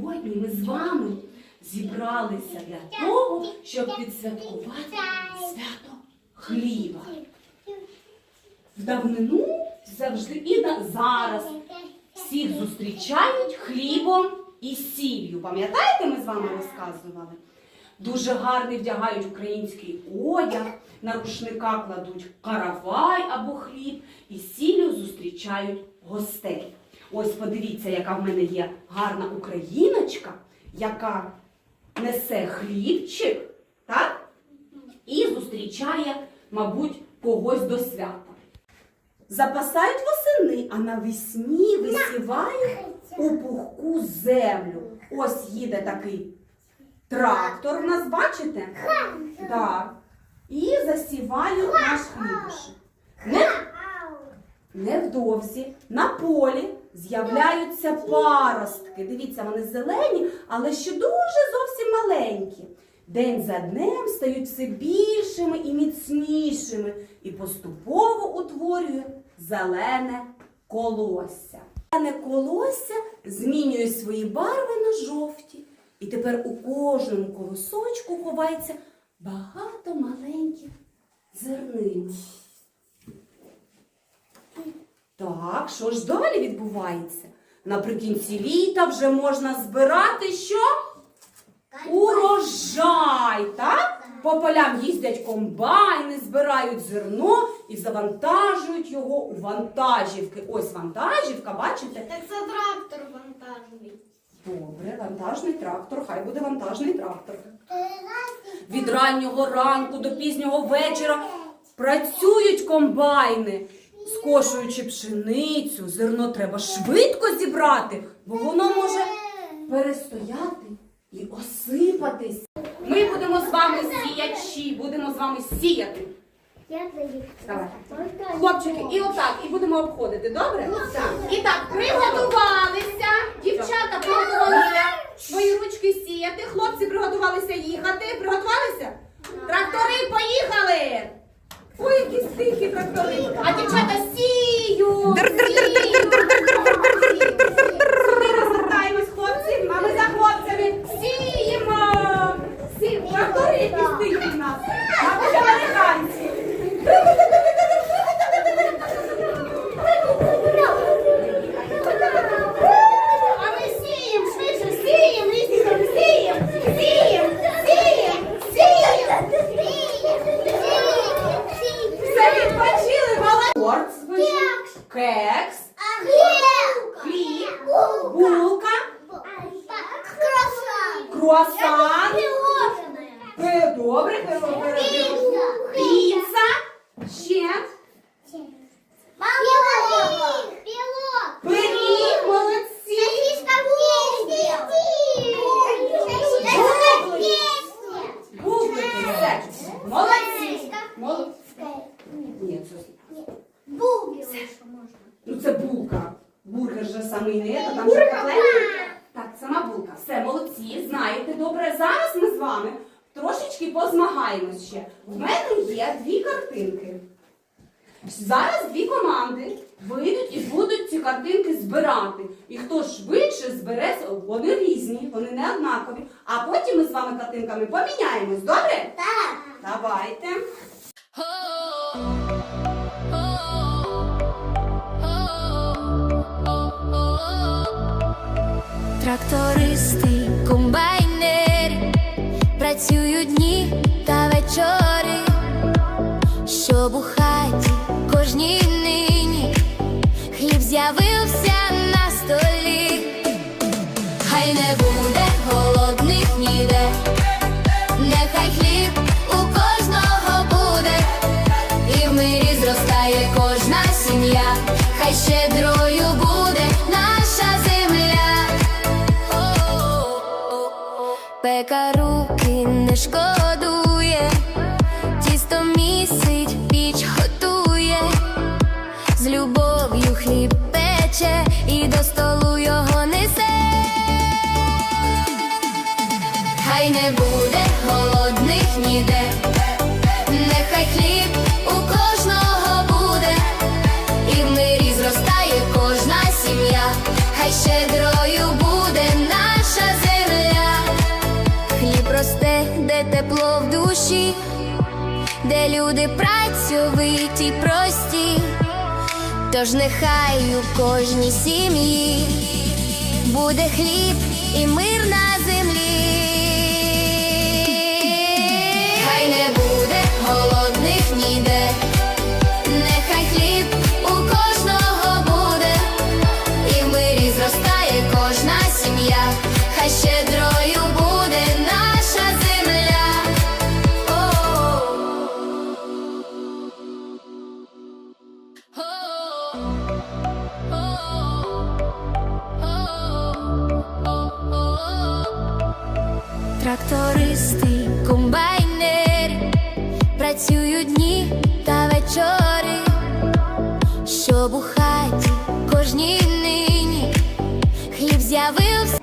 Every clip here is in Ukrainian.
Сьогодні ми з вами зібралися для того, щоб відсвяткувати свято хліба. В давнину завжди і зараз всіх зустрічають хлібом і сіллю. Пам'ятаєте, ми з вами розказували? Дуже гарний вдягають український одяг, на рушника кладуть каравай або хліб і сіллю зустрічають гостей. Ось подивіться, яка в мене є гарна україночка, яка несе хлібчик, так? І зустрічає, мабуть, когось до свята. Запасають восени, а навесні висівають у пухку землю. Ось їде такий трактор, в нас бачите? Так. І засіває наш хлібушек. Не, невдовзі на полі з'являються паростки. Дивіться, вони зелені, але ще дуже зовсім маленькі. День за днем стають все більшими і міцнішими і поступово утворює зелене колосся. Зелене колосся змінює свої барви на жовті. І тепер у кожному колосочку ховається багато маленьких зернин. Так, що ж далі відбувається? Наприкінці літа вже можна збирати що? Урожай, так? По полям їздять комбайни, збирають зерно і завантажують його у вантажівки. Ось вантажівка, бачите? Так це трактор вантажний. Добре, вантажний трактор, хай буде вантажний трактор. Від раннього ранку до пізнього вечора працюють комбайни, скошуючи пшеницю, зерно треба швидко зібрати, бо воно може перестояти і осипатись. Ми будемо з вами сіячі, будемо з вами сіяти. Давай. Хлопчики, і отак, і будемо обходити, добре? Так. І так, приготувалися. Дівчата приготувалися свої ручки сіяти. Хлопці приготувалися їхати. Приготувалися? Трактори поїхали! Ой, які стихі трактори. А дівчата сіють! Сюди розвертаємось, хлопці. А ми за хлопцями сіємо! Сіємо. Трактори які стихі в нас. Мабуть, американці. А ми сіємо, швидше, сіємо, лісом, сіємо, сіємо, сіємо, сіємо, Все відпочили, молодь. звичайно. Кекс, хліб, булка, круасан. Е, Добре, пиво, піца, ще пиріг, молодці. Бублики, все. Молодці. Молодці. Ні, це, ну це булка. Бургер же самий не є, то там же котлетки. Так, сама булка. Все, молодці, знаєте. Добре, зараз ми з вами трошечки позмагаємось ще. В мене є дві картинки. Зараз дві команди вийдуть і будуть ці картинки збирати. І хто швидше збере, вони різні, вони не однакові. А потім ми з вами картинками поміняємось, добре? Так. Давайте. Трактористи, комбайнери працюють дні та вечори, щоб у хаті кожній нині хліб з'явився de Caru. люди працьовиті, прості, тож нехай у кожній сім'ї буде хліб і мир на землі. Хай не буде голодних ніде. хаті, кожній нині хліб з'явився.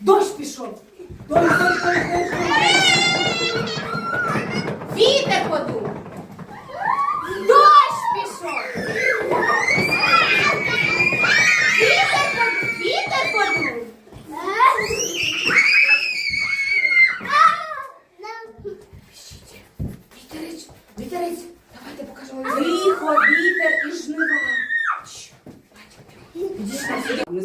Дощ пішов. Дощ, дощ, дощ, дощ.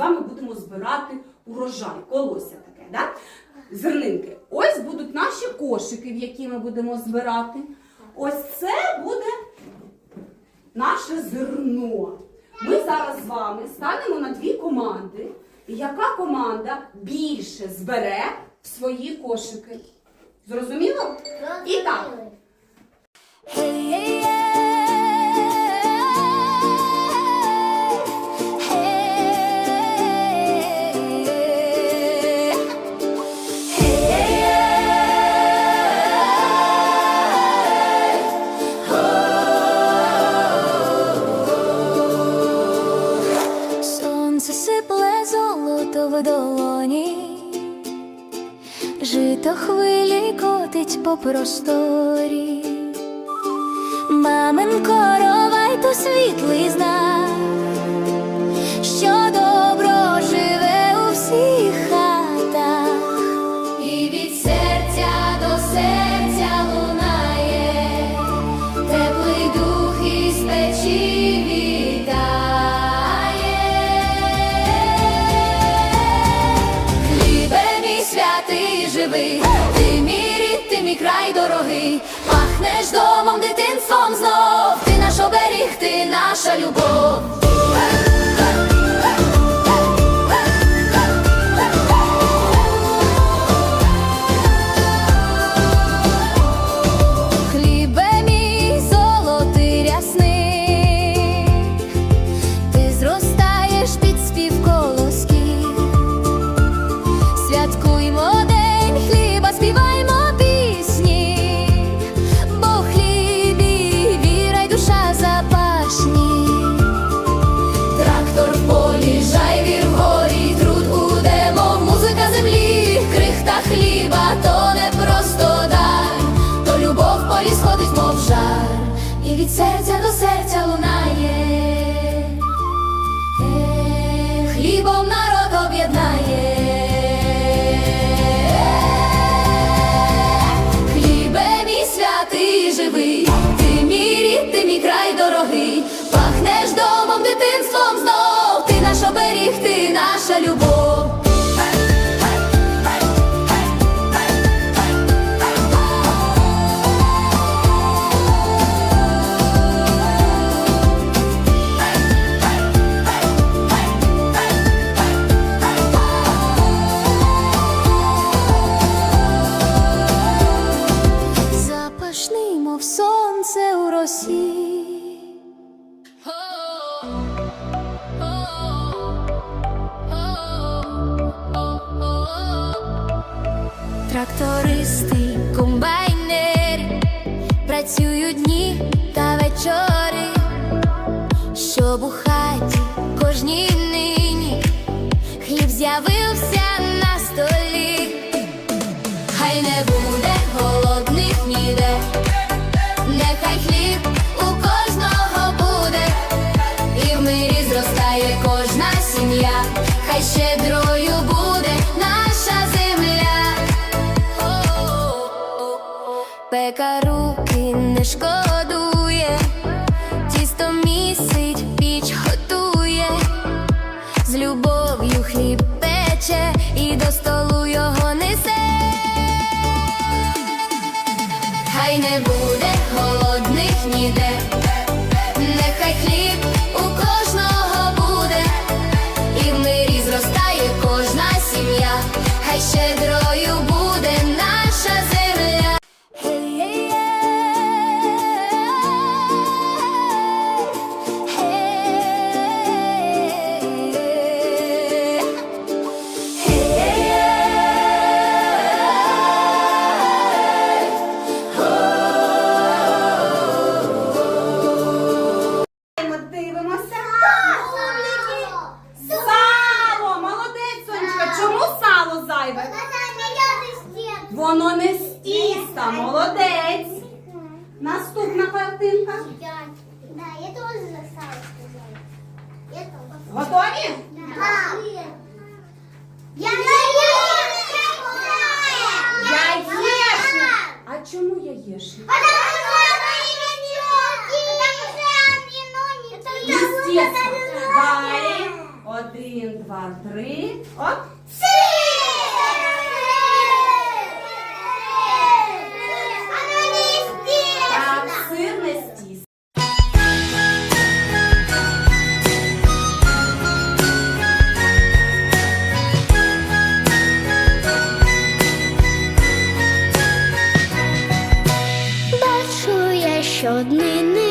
вами будемо збирати урожай, колося таке. да? Зернинки. Ось будуть наші кошики, в які ми будемо збирати. Ось це буде наше зерно. Ми зараз з вами станемо на дві команди, яка команда більше збере в свої кошики. Зрозуміло? І так. prosto Домом дитинством знов ти наш оберіг, ти наша любов. хліб пече і до столу його несе, хай не буде холодних ніде. Оп. Так, сирне з тіста. Бачу я щоднини.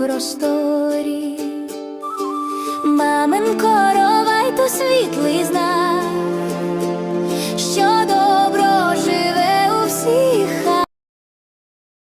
Котить